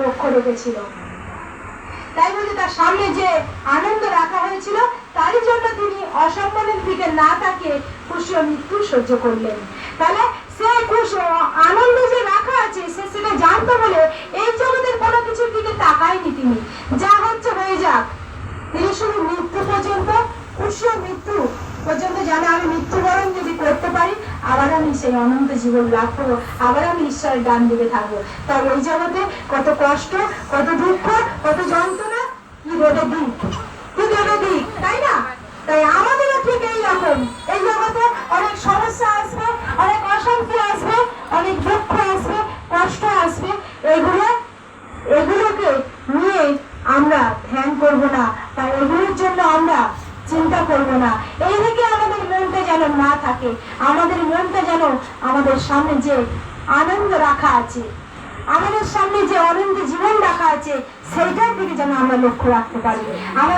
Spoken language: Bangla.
লক্ষ্য রেখেছিল। তাই বলে তার সামনে যে আনন্দ রাখা হয়েছিল, তারই জন্য তিনি অসম্মানের দিকে না তাকে খুশি ও মৃত্যু সহ্য করলেন। তাহলে সে খুশ আনন্দ যে রাখা আছে, সে সেটা জানতো বলে এই জগতের কোনো কিছুর দিকে তাকায়নি তিনি। যা হচ্ছে হয়ে যাক। তিনি শুধু মৃত্যু পর্যন্ত, খুশি ও মৃত্যু পর্যন্ত জানে আমি মৃত্যুবরণ যদি আবার আমি সেই অনন্ত জীবন লাভ করব, আবার আমি ঈশ্বরের ডান দিকে থাকব। তার ওই জগতে কত কষ্ট, কত দুঃখ, কত যন্ত্রণা, কি রোদে দিক? কি রোদে দিক? তাই না? তাই আমাদেরও ঠিক এই রকম। এই জগতে অনেক সমস্যা আসবে, অনেক অশান্তি আসবে, অনেক দুঃখ আসবে, কষ্ট আসবে। এগুলো, এগুলোকে নিয়ে আমরা ধ্যান করব না, বা এগুলোর জন্য আমরা চিন্তা করব না। এই থেকে আমাদের যেন না থাকে, আমাদের মনটা যেন আমাদের সামনে যে আনন্দ রাখা আছে, আমাদের সামনে যে অনন্ত জীবন রাখা আছে, সেইটার দিকে যেন আমরা লক্ষ্য রাখতে পারি। আমার